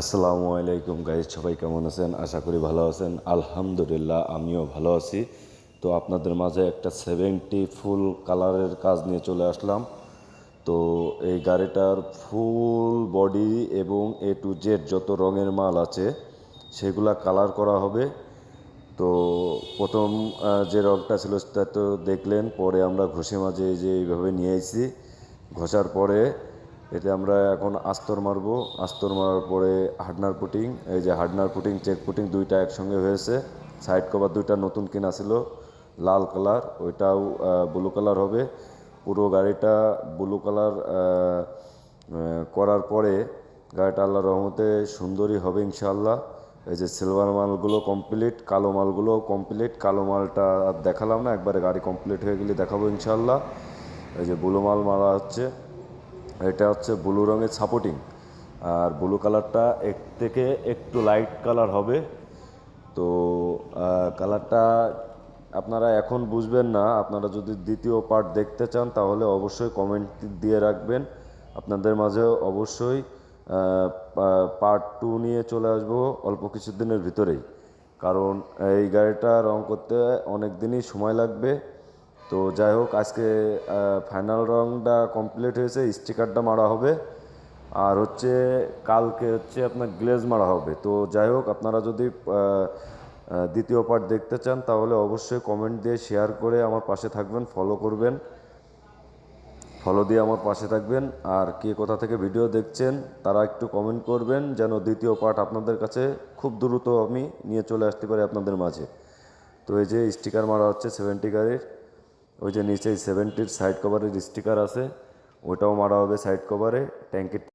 আসসালামু আলাইকুম গাইজ সবাই কেমন আছেন? আশা করি ভালো আছেন। আলহামদুলিল্লাহ, আমিও ভালো আছি। তো আপনাদের মাঝে একটা সেভেন্টি ফুল কালারের কাজ নিয়ে চলে আসলাম। তো এই গাড়িটার ফুল বডি এবং এ টু জেড যত রঙের মাল আছে, সেগুলা কালার করা হবে। তো প্রথম যে রঙটা ছিল সেটা তো দেখলেন, পরে আমরা ঘষে মাঝে যে এইভাবে নিয়ে এসেছি ঘষার পরে এতে আমরা এখন আস্তর মারবো। আস্তর মারার পরে হার্ডনার পুটিং, এই যে হার্ডনার পুটিং, চেক পুটিং দুইটা একসঙ্গে হয়েছে। সাইড কভার দুইটা নতুন কেনা ছিল, লাল কালার, ওইটাও ব্লু কালার হবে। পুরো গাড়িটা ব্লু কালার করার পরে গাড়িটা আল্লাহ রহমতে সুন্দরই হবে ইনশাল্লাহ এই যে সিলভার মালগুলো কমপ্লিট কালো মালগুলো কমপ্লিট কালো মালটা দেখালাম না, একবারে গাড়ি কমপ্লিট হয়ে গেলে দেখাবো ইনশাল্লাহ এই যে ব্লু মাল মারা হচ্ছে। এটা হচ্ছে ব্লু রঙের সাপোর্টিং। আর ব্লু কালারটা এক থেকে একটু লাইট কালার হবে। তো কালারটা আপনারা এখন বুঝবেন না। আপনারা যদি দ্বিতীয় পার্ট দেখতে চান, তাহলে অবশ্যই কমেন্ট দিয়ে রাখবেন। আপনাদের মাঝে অবশ্যই পার্ট টু নিয়ে চলে আসব অল্প কিছুদিনের ভিতরেই। কারণ এই গাড়িটা রং করতে অনেক দিনই সময় লাগবে। তো যাই হোক, আজকে ফাইনাল রংটা কমপ্লিট হয়েছে স্টিকারটা মারা হবে। আর হচ্ছে, কালকে হচ্ছে আপনার গ্লেজ মারা হবে। তো যাই হোক, আপনারা যদি দ্বিতীয় পার্ট দেখতে চান, তাহলে অবশ্যই কমেন্ট দিয়ে শেয়ার করে আমার পাশে থাকবেন ফলো করবেন। ফলো দিয়ে আমার পাশে থাকবেন। আর কে কোথা থেকে ভিডিও দেখছেন, তারা একটু কমেন্ট করবেন, যেন দ্বিতীয় পার্ট আপনাদের কাছে খুব দ্রুত আমি নিয়ে চলে আসতে পারি আপনাদের মাঝে। তো এই যে স্টিকার মারা হচ্ছে সেভেন্টি গাড়ির ওই যে নিচে সেভেন্টির সাইড কভারের স্টিকার আছে ওটাও মারা হবে সাইড কভারে ট্যাঙ্কের